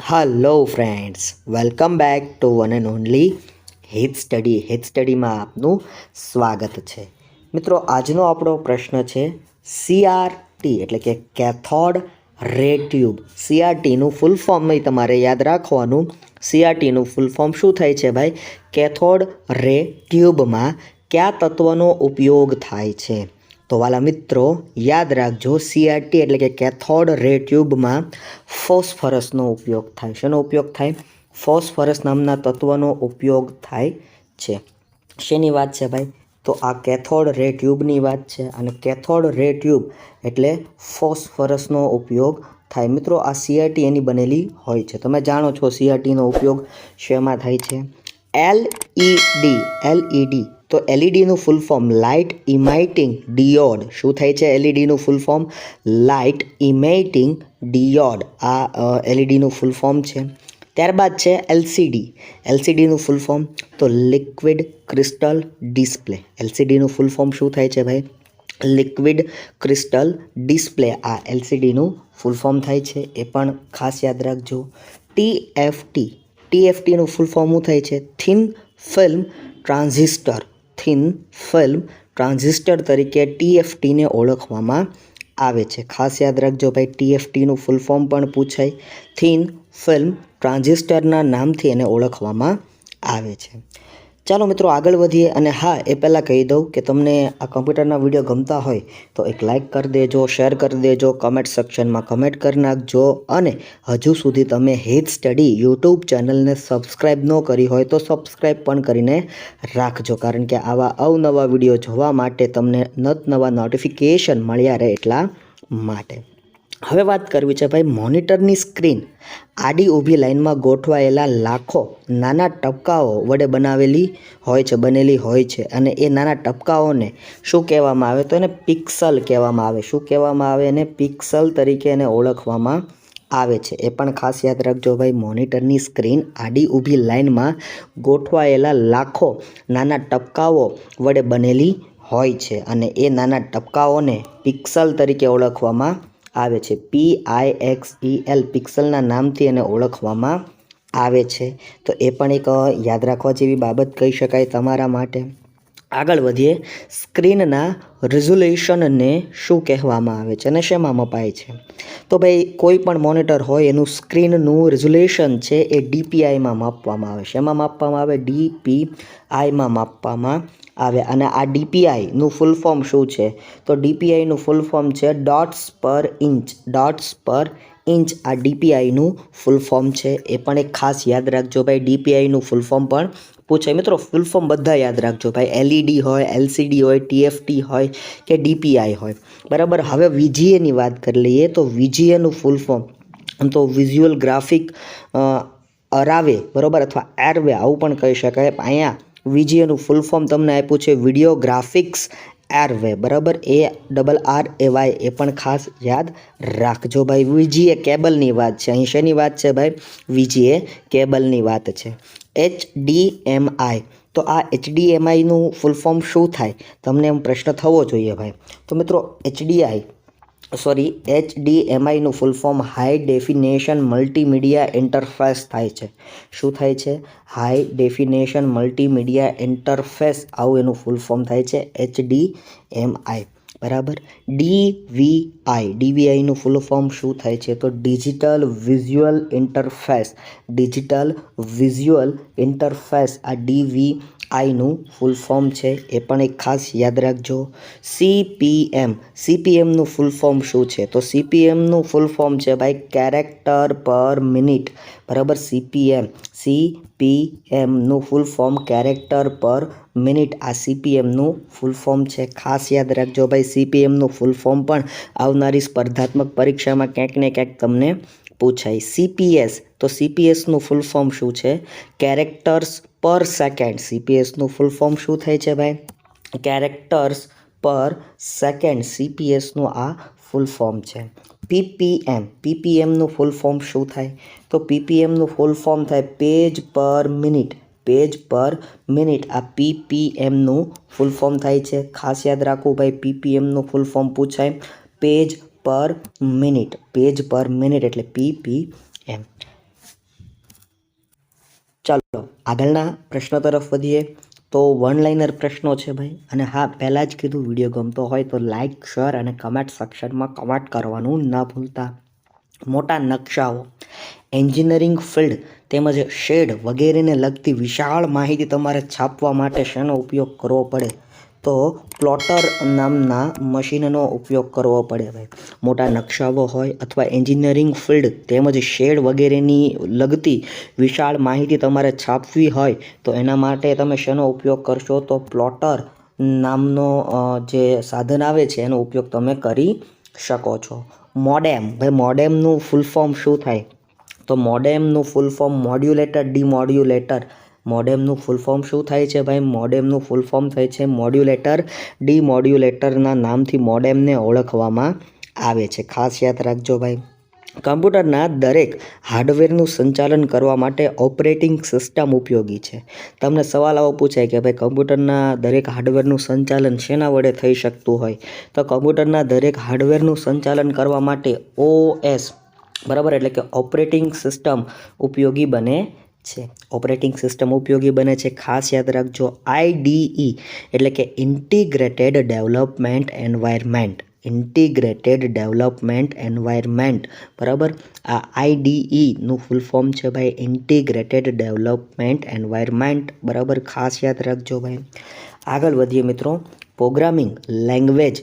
Hello friends welcome back to one and only Hit Study Hit સ્ટડીમાં આપનું સ્વાગત છે. મિત્રો, આજનો આપણો પ્રશ્ન છે સીઆરટી એટલે કે કેથોડ રે ટ્યુબ. સીઆરટીનું ફૂલ ફોર્મ તમારે યાદ રાખવાનું. સીઆરટીનું ફૂલ ફોર્મ શું થાય છે ભાઈ? કેથોડ રે ટ્યુબમાં કયા તત્વનો ઉપયોગ થાય છે? તો વાલા મિત્રો, યાદ રાખજો સીઆરટી એટલે કે કેથોડ રે ટ્યુબમાં ફોસ્ફરસનો ઉપયોગ થાય. શેનો ઉપયોગ થાય? ફોસ્ફરસ નામના તત્વનો ઉપયોગ થાય છે. શેની વાત છે ભાઈ? તો આ કેથોડ રે ટ્યુબની વાત છે. અને કેથોડ રે ટ્યુબ એટલે ફોસ્ફરસનો ઉપયોગ થાય. મિત્રો, આ સીઆરટી એની બનેલી હોય છે. તમે જાણો છો સીઆરટીનો ઉપયોગ શેમાં થાય છે? એલઈડી એલઈડી તો એલઈડીનું ફૂલ ફોર્મ લાઇટ ઇમાઇટિંગ ડિયોડ શું થાય છે એલઈડીનું ફૂલ ફોર્મ લાઇટ ઇમેઇટિંગ ડિયોડ આ એલઈડીનું ફૂલ ફોર્મ છે. ત્યારબાદ છે એલસીડી એલસીડીનું ફૂલ ફોર્મ તો લિક્વિડ ક્રિસ્ટલ ડિસ્પ્લે એલસીડીનું ફૂલ ફોર્મ શું થાય છે ભાઈ? લિક્વિડ ક્રિસ્ટલ ડિસ્પ્લે આ એલસીડીનું ફૂલ ફોર્મ થાય છે. એ પણ ખાસ યાદ રાખજો. ટીએફટી ટીએફટીનું ફૂલ ફોર્મ શું થાય છે? Thin film transistor thin film transistor તરીકે ટીએફટીને ઓળખવામાં આવે છે. ખાસ યાદ રાખજો ભાઈ ટીએફટીનું ફૂલ ફોર્મ પણ પૂછાય. થિન ફિલ્મ ટ્રાન્ઝિસ્ટરના નામથી એને ઓળખવામાં આવે છે. ચાલો મિત્રો આગળ વધીએ અને હા, એ પહેલાં કહી દઉં કે તમને આ કમ્પ્યુટરના વીડિયો ગમતા હોય તો એક લાઇક કરી દેજો શેર કરી દેજો કમેન્ટ સેક્શનમાં કમેન્ટ કરી નાખજો અને હજુ સુધી તમે હેત સ્ટડી યુટ્યુબ ચેનલને સબસ્ક્રાઈબ ન કરી હોય તો સબસ્ક્રાઈબ પણ કરીને રાખજો કારણ કે આવા અવનવા વીડિયો જોવા માટે તમને નત નવા નોટિફિકેશન મળ્યા રહે એટલા માટે. હવે વાત કરવી છે ભાઈ મોનિટરની સ્ક્રીન. આડી ઊભી લાઇનમાં ગોઠવાયેલા લાખો નાના ટપકાઓ વડે બનાવેલી હોય છે, બનેલી હોય છે અને એ નાના ટપકાઓને શું કહેવામાં આવે? તો એને પિક્સલ કહેવામાં આવે. શું કહેવામાં આવે? એને પિક્સલ તરીકે એને ઓળખવામાં આવે છે. એ પણ ખાસ યાદ રાખજો ભાઈ, મોનિટરની સ્ક્રીન આડી ઊભી લાઇનમાં ગોઠવાયેલા લાખો નાના ટપકાઓ વડે બનેલી હોય છે અને એ નાના ટપકાઓને પિક્સલ તરીકે ઓળખવામાં આવે છે. પી આઈ એક્સ ઈ એલ પિક્સલના નામથી એને ઓળખવામાં આવે છે. તો એ પણ એક યાદ રાખવા જેવી બાબત કહી શકાય તમારા માટે. આગળ વધીએ. સ્ક્રીનના રિઝોલ્યુશનને શું કહેવામાં આવે છે અને શેમાં મપાય છે? તો ભાઈ, કોઈ પણ મોનિટર હોય, એનું સ્ક્રીનનું રિઝોલ્યુશન છે એ ડીપીઆઈમાં માપવામાં આવે શેમાં માપવામાં આવે ડીપીઆઈમાં માપવામાં આવે અને આ ડીપીઆઈનું ફૂલ ફોર્મ શું છે? તો ડીપીઆઈનું ફૂલ ફોર્મ છે dots per inch dots per inch આ ડીપીઆઈનું ફૂલ ફોર્મ છે. એ પણ એક ખાસ યાદ રાખજો ભાઈ ડીપીઆઈનું ફૂલ ફોર્મ પણ પૂછાય. મિત્રો ફૂલ ફોર્મ બધા યાદ રાખજો ભાઈ. એલઈડી હોય એલસીડી હોય ટીએફટી હોય કે ડીપીઆઈ હોય. બરાબર? હવે વીજીએની વાત કરી લઈએ તો વીજીએનું ફૂલ ફોર્મ આમ તો વિઝ્યુઅલ ગ્રાફિક અરાવે, બરાબર? અથવા એરવે આવું પણ કહી શકાય. અહીંયા વીજીએનું ફૂલ ફોર્મ તમને આપ્યું છે વીડિયો ગ્રાફિક્સ એરવે બરાબર? A double R A Y એ પણ ખાસ યાદ રાખજો ભાઈ. વીજીએ કેબલની વાત છે. અહીં શેની વાત છે ભાઈ? વીજીએ કેબલની વાત છે. એચ ડી એમ આઈ તો આ એચડીએમઆઈનું ફૂલ ફોર્મ શું થાય? તમને એમ પ્રશ્ન થવો જોઈએ ભાઈ. તો મિત્રો HDI sorry H D એમઆઈનું full form high definition multimedia interface થાય છે. શું થાય છે? હાઈ ડેફિનેશન મલ્ટીમીડિયા ઇન્ટરફેસ આવું એનું ફૂલ ફોર્મ થાય છે એચ ડી એમ આઈ બરાબર? ડીવીઆઈ ડીવીઆઈનું ફૂલ ફોર્મ શું થાય છે? તો digital visual interface digital visual interface આ ડીવીઆઈનું ફૂલ ફોર્મ છે. એ પણ એક ખાસ યાદ રાખજો. સીપીએમ સીપીએમનું ફૂલ ફોર્મ શું છે? તો સીપીએમનું ફૂલ ફોર્મ છે ભાઈ કેરેક્ટર પર મિનિટ બરાબર CPM સીપીએમનું full form character per minute આ સીપીએમનું ફૂલ ફોર્મ છે. ખાસ યાદ રાખજો ભાઈ સીપીએમનું ફૂલ ફોર્મ પણ આવનારી સ્પર્ધાત્મક પરીક્ષામાં ક્યાંક ને ક્યાંક તમને પૂછાય. સીપીએસ તો સીપીએસનું ફૂલ ફોર્મ શું છે? કેરેક્ટર્સ પર સેકન્ડ સીપીએસનું ફૂલ ફોર્મ શું થાય છે ભાઈ? કેરેક્ટર્સ પર સેકન્ડ સીપીએસનું આ ફૂલ ફોર્મ છે. પીપીએમ. પીપીએમનું ફૂલ ફોર્મ શું થાય? તો પીપીએમનું ફૂલ ફોર્મ થાય page per minute page per minute આ પીપીએમનું ફૂલ ફોર્મ થાય છે. ખાસ યાદ રાખવું ભાઈ પીપીએમનું ફૂલ ફોર્મ પૂછાય. Page per minute page per minute એટલે પીપીએમ. ચાલો, આગળના પ્રશ્ન તરફ વધીએ. તો વન લાઇનર પ્રશ્નો છે ભાઈ. અને હા, પહેલાં જ કીધું વીડિયો ગમતો હોય તો લાઇક શેર અને કમેન્ટ સેક્શનમાં કમેન્ટ કરવાનું ન ભૂલતા. મોટા નકશાઓ એન્જિનિયરિંગ ફિલ્ડ તેમજ શેડ વગેરેને લગતી વિશાળ માહિતી તમારે છાપવા માટે શેનો ઉપયોગ કરવો પડે? તો પ્લોટર નામના મશીનનો ઉપયોગ કરવો પડે ભાઈ મોટા નકશાઓ હોય અથવા એન્જિનિયરિંગ ફિલ્ડ તેમજ શેડ વગેરેની લગતી વિશાળ માહિતી તમારે છાપવી હોય તો એના માટે તમે શેનો ઉપયોગ કરશો તો પ્લોટર નામનો જે સાધન આવે છે એનો ઉપયોગ તમે કરી શકો છો. મોડેમ ભાઈ મોડેમનું ફૂલ ફોર્મ શું થાય? તો મોડેમનું ફૂલ ફોર્મ મોડ્યુલેટર, ડીમોડ્યુલેટર મોડેમનું ફૂલ ફોર્મ શું થાય છે ભાઈ? મોડેમનું ફૂલ ફોર્મ થાય છે મોડ્યુલેટર ડી મોડ્યુલેટરના નામથી મોડેમને ઓળખવામાં આવે છે. ખાસ યાદ રાખજો ભાઈ. કમ્પ્યુટરના દરેક હાર્ડવેરનું સંચાલન કરવા માટે ઓપરેટિંગ સિસ્ટમ ઉપયોગી છે. તમને સવાલ આવો પૂછાય કે ભાઈ, કમ્પ્યુટરના દરેક હાર્ડવેરનું સંચાલન શેના વડે થઈ શકતું હોય? તો કમ્પ્યુટરના દરેક હાર્ડવેરનું સંચાલન કરવા માટે ઓએસ બરાબર? એટલે કે ઓપરેટિંગ સિસ્ટમ ઉપયોગી બને છે. ઓપરેટિંગ સિસ્ટમ ઉપયોગી બને છે. ખાસ યાદ રાખજો આઈડીઈ એટલે કે integrated development environment integrated development environment બરાબર? આ આઈડીઈનું ફૂલ ફોર્મ છે ભાઈ. ઇન્ટિગ્રેટેડ ડેવલપમેન્ટ એન્વાયરમેન્ટ બરાબર? ખાસ યાદ રાખજો ભાઈ. આગળ વધીએ મિત્રો. પ્રોગ્રામિંગ લેંગ્વેજ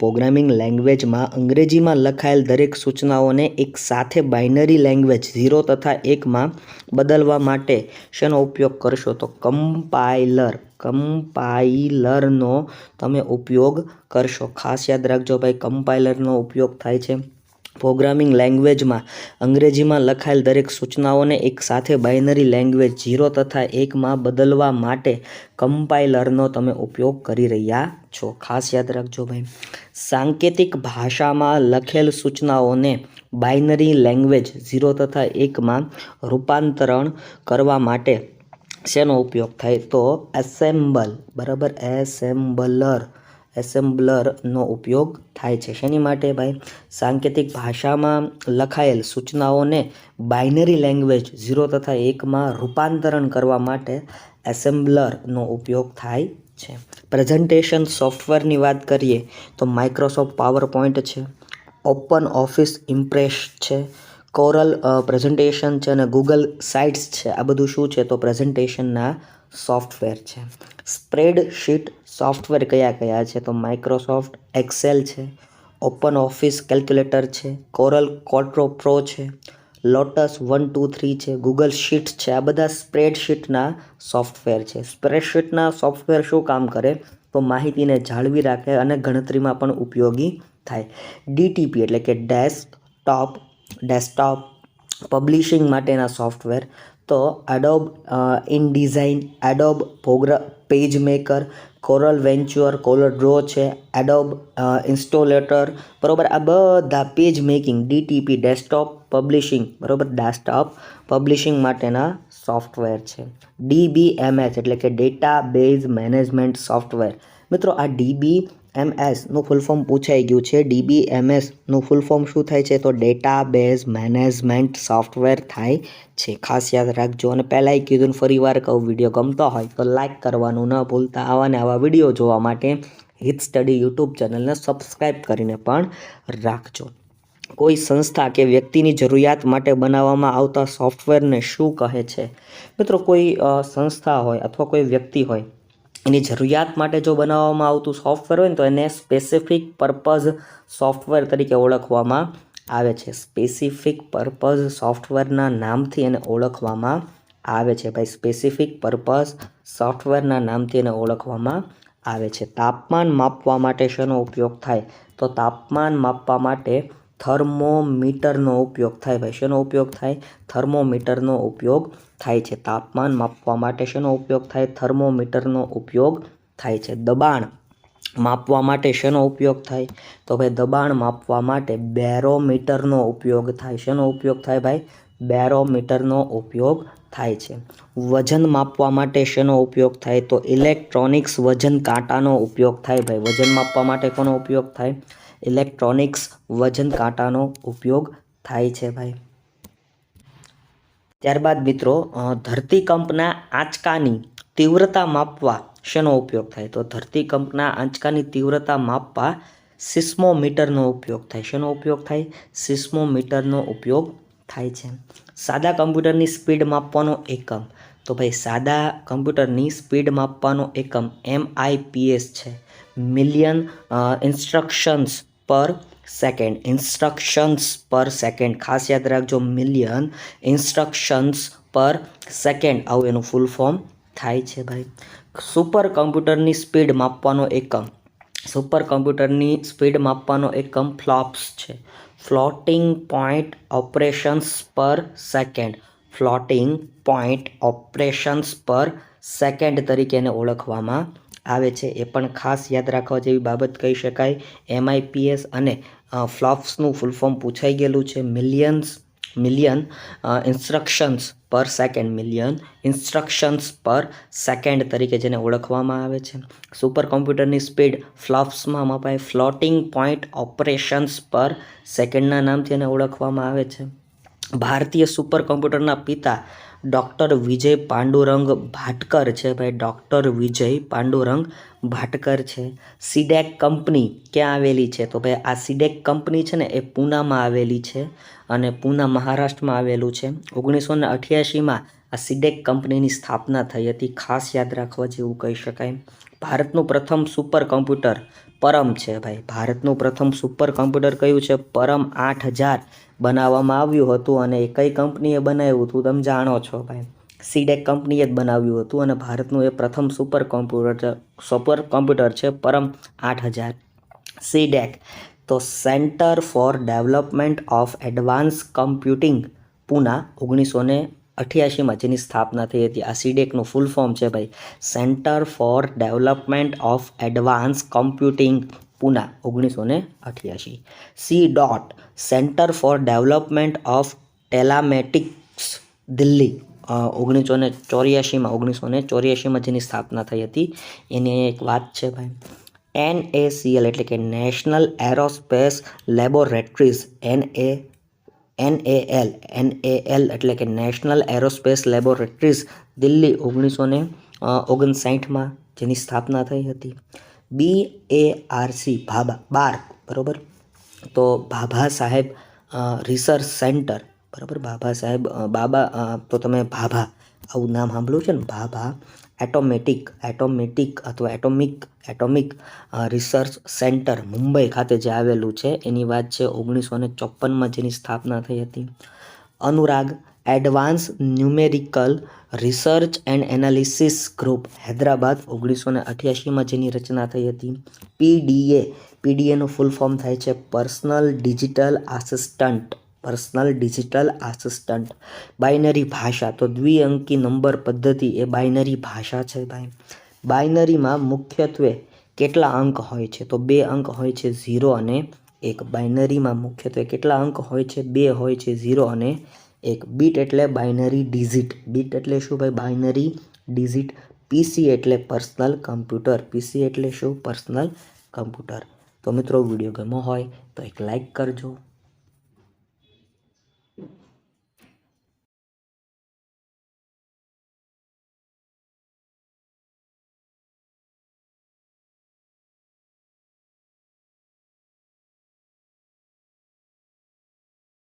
પ્રોગ્રામિંગ લેંગ્વેજમાં અંગ્રેજીમાં લખાયેલ દરેક સૂચનાઓને એક સાથે બાઇનરી લેંગ્વેજ, ઝીરો તથા એકમાં બદલવા માટે શેનો ઉપયોગ કરશો? તો કમ્પાઇલર, કમ્પાઇલરનો તમે ઉપયોગ કરશો. ખાસ યાદ રાખજો ભાઈ, કમ્પાઇલરનો ઉપયોગ થાય છે પ્રોગ્રામિંગ લેંગ્વેજમાં અંગ્રેજીમાં લખાયેલ દરેક સૂચનાઓને એક સાથે બાઇનરી લેંગ્વેજ ઝીરો તથા એકમાં બદલવા માટે કમ્પાઇલરનો તમે ઉપયોગ કરી રહ્યા છો. ખાસ યાદ રાખજો ભાઈ. સાંકેતિક ભાષામાં લખેલ સૂચનાઓને બાઇનરી લેંગ્વેજ ઝીરો તથા એકમાં રૂપાંતરણ કરવા માટે શેનો ઉપયોગ થાય? તો એસેમ્બલ, બરાબર? એસેમ્બલર. એસેમ્બલરનો ઉપયોગ થાય છે. શેની માટે ભાઈ? સાંકેતિક ભાષામાં લખાયેલ સૂચનાઓને બાઇનરી લેંગ્વેજ ઝીરો તથા એકમાં રૂપાંતરણ કરવા માટે એસેમ્બલરનો ઉપયોગ થાય છે. પ્રેઝન્ટેશન સોફ્ટવેરની વાત કરીએ તો માઇક્રોસોફ્ટ પાવર પોઈન્ટ છે, ઓપન ઓફિસ ઇમ્પ્રેસ છે, કોરલ પ્રેઝન્ટેશન છે અને ગૂગલ સાઇટ્સ છે. આ બધું શું છે? તો પ્રેઝન્ટેશનના સોફ્ટવેર છે. સ્પ્રેડશીટ સોફ્ટવેર કયા કયા છે? તો માઇક્રોસોફ્ટ એક્સેલ છે ઓપન ઓફિસ કેલ્ક્યુલેટર છે કોરલ કોટ્રો પ્રો છે લોટસ વન ટુ થ્રી છે ગૂગલ શીટ છે. આ બધા સ્પ્રેડશીટના સોફ્ટવેર છે. સ્પ્રેડશીટના સોફ્ટવેર શું કામ કરે? તો માહિતીને જાળવી રાખે અને ગણતરીમાં પણ ઉપયોગી થાય. ડીટીપી એટલે કે ડેસ્કટોપ ડેસ્કટોપ પબ્લિશિંગ માટેના સોફ્ટવેર. તો Adobe InDesign Adobe પ્રોગ્રા PageMaker Corel Ventura Corel Draw છે એડોબ ઇન્સ્ટોલેટર બરાબર? આ બધા page making DTP desktop publishing બરાબર? ડેસ્કટોપ પબ્લિશિંગ માટેના સોફ્ટવેર છે. ડીબીએમએસ એટલે કે ડેટા બેઝ મેનેજમેન્ટ સોફ્ટવેર મિત્રો, આ ડીબી એમએસનું ફૂલ ફોર્મ પૂછાઈ ગયું છે. ડીબીએમએસનું ફૂલ ફોર્મ શું થાય છે? તો ડેટા બેઝ મેનેજમેન્ટ સોફ્ટવેર થાય છે. ખાસ યાદ રાખજો. અને પહેલાંય કીધું ફરીવાર ફરી વાર કહું વીડિયો ગમતો હોય તો લાઇક કરવાનું ન ભૂલતા. આવા ને આવા વીડિયો જોવા માટે હિત સ્ટડી યુટ્યુબ ચેનલને સબસ્ક્રાઈબ કરીને પણ રાખજો. કોઈ સંસ્થા કે વ્યક્તિની જરૂરિયાત માટે બનાવવામાં આવતા સોફ્ટવેરને શું કહે છે? મિત્રો કોઈ સંસ્થા હોય અથવા કોઈ વ્યક્તિ હોય એની જરૂરિયાત માટે જો બનાવવામાં આવતું સોફ્ટવેર હોય ને, તો એને સ્પેસિફિક પર્પઝ સોફ્ટવેર તરીકે ઓળખવામાં આવે છે. સ્પેસિફિક પર્પઝ સોફ્ટવેરના નામથી એને ઓળખવામાં આવે છે. ભાઈ સ્પેસિફિક પર્પઝ સોફ્ટવેરના નામથી એને ઓળખવામાં આવે છે. તાપમાન માપવા માટે શેનો ઉપયોગ થાય? તો તાપમાન માપવા માટે થર્મોમીટરનો ઉપયોગ થાય ભાઈ. શેનો ઉપયોગ થાય? થર્મોમીટરનો ઉપયોગ થાય છે. તાપમાન માપવા માટે શેનો ઉપયોગ થાય? થર્મોમીટરનો ઉપયોગ થાય છે. દબાણ માપવા માટે શેનો ઉપયોગ થાય? તો ભાઈ, દબાણ માપવા માટે બેરોમીટરનો ઉપયોગ થાય. શેનો ઉપયોગ થાય ભાઈ? બેરોમીટરનો ઉપયોગ થાય છે. વજન માપવા માટે શેનો ઉપયોગ થાય? તો ઇલેક્ટ્રોનિક્સ વજન કાંટાનો ઉપયોગ થાય ભાઈ. વજન માપવા માટે કોનો ઉપયોગ થાય? ઇલેક્ટ્રોનિક્સ વજન કાંટાનો ઉપયોગ થાય છે ભાઈ. ત્યારબાદ મિત્રો ધરતીકંપના આંચકાની તીવ્રતા માપવા શેનો ઉપયોગ થાય? તો ધરતીકંપના આંચકાની તીવ્રતા માપવા સિસ્મોમીટરનો ઉપયોગ થાય. શેનો ઉપયોગ થાય? સિસ્મોમીટરનો ઉપયોગ થાય છે. સાદા કમ્પ્યુટરની સ્પીડ માપવાનો એકમ. તો ભાઈ, સાદા કમ્પ્યુટરની સ્પીડ માપવાનો એકમ એમઆઈપીએસ છે. Million instructions per second. Instructions per second. ખાસ યાદ રાખજો, મિલિયન ઇન્સ્ટ્રક્શન્સ પર સેકન્ડ. આવું એનું ફૂલ ફોર્મ થાય છે ભાઈ. સુપર કમ્પ્યુટરની સ્પીડ માપવાનો એકમ. સુપર કમ્પ્યુટરની સ્પીડ માપવાનો એકમ ફ્લોપ્સ છે. Floating point operations per second. Floating point operations per second તરીકે એને ઓળખવામાં આવે છે. એ પણ ખાસ યાદ રાખવા જેવી બાબત કહી શકાય. એમઆઈપીએસ અને ફ્લોપ્સનું ફૂલ ફોર્મ પૂછાઈ ગયેલું છે. Millions million instructions per second million instructions per second તરીકે જેને ઓળખવામાં આવે છે. સુપર કોમ્પ્યુટરની સ્પીડ ફ્લોપ્સમાં મપાય ફ્લોટિંગ પોઈન્ટ ઓપરેશન્સ પર સેકન્ડના નામથી એને ઓળખવામાં આવે છે. ભારતીય સુપર કોમ્પ્યુટરના પિતા ડૉક્ટર વિજય પાંડુરંગ ભાટકર છે. ભાઈ, ડૉક્ટર વિજય પાંડુરંગ ભાટકર છે. સીડેક કંપની ક્યાં આવેલી છે? તો ભાઈ, આ સીડેક કંપની છે ને, એ પૂનામાં આવેલી છે અને પૂના મહારાષ્ટ્રમાં આવેલું છે. ઓગણીસો ને અઠ્યાસીમાં આ સીડેક કંપનીની સ્થાપના થઈ હતી. ખાસ યાદ રાખવા જેવું કહી શકાય. ભારતનું પ્રથમ સુપર કોમ્પ્યુટર પરમ છે ભાઈ. ભારતનું પ્રથમ સુપર કોમ્પ્યુટર કયું છે? પરમ આઠ હજાર બનાવવામાં આવ્યું હતું અને એ કઈ કંપનીએ બનાવ્યું હતું તમે જાણો છો ભાઈ. સીડેક કંપનીએ જ બનાવ્યું હતું અને ભારતનું એ પ્રથમ સુપર કોમ્પ્યુટર સુપર કોમ્પ્યુટર છે, પરમ આઠ હજાર. સીડેક તો centre for development of advance computing Poona ઓગણીસો ને અઠ્યાસીમાં જેની સ્થાપના થઈ હતી. આ સીડેકનું ફૂલ ફોર્મ છે ભાઈ. Centre for development of advance computing Poona ઓગણીસો ને અઠ્યાસી C dot centre for development of telematics Delhi. ઓગણીસો ને ચોર્યાસીમાં ઓગણીસો ને ચોર્યાસીમાં જેની સ્થાપના થઈ હતી. એની એક વાત છે ભાઈ. એનએસીએલ એટલે કે national aerospace laboratories N A NAL NAL એટલે કે નેશનલ એરોસ્પેસ લેબોરેટરીઝ દિલ્હી ઓગણીસો ને ઓગણસાઠમાં જેની સ્થાપના થઈ હતી. બી એ આરસી ભાભા, બાર, બરાબર? તો ભાભા સાહેબ રિસર્ચ સેન્ટર બરાબર? ભાભા સાહેબ બાબા તો તમે ભાભા, આવું નામ સાંભળ્યું છે ને? ભાભા એટોમેટિક એટોમેટિક અથવા atomic atomic research centre Mumbai ખાતે જે આવેલું છે, એની વાત છે ઓગણીસો ને ચોપનમાં જેની સ્થાપના થઈ હતી. Anurag, advance numerical research and analysis group, Hyderabad, ઓગણીસો ને અઠ્યાસીમાં જેની રચના થઈ હતી. પીડીએ પીડીએનું ફૂલ ફોર્મ થાય છે personal digital assistant. Personal digital assistant binary ભાષા. તો દ્વિઅંકી નંબર પદ્ધતિ એ બાઇનરી ભાષા છે ભાઈ. બાઇનરીમાં મુખ્યત્વે કેટલા અંક હોય છે? તો બે અંક હોય છે ઝીરો અને એક. બાઇનરીમાં મુખ્યત્વે કેટલા અંક હોય છે? બે હોય છે ઝીરો અને એક. બીટ એટલે બાઇનરી ડિઝિટ બીટ એટલે શું ભાઈ? બાઇનરી ડિઝિટ પીસી એટલે પર્સનલ કમ્પ્યુટર પીસી એટલે શું? પર્સનલ કમ્પ્યુટર તો મિત્રો, વીડિયો ગમો હોય તો એક લાઈક કરજો.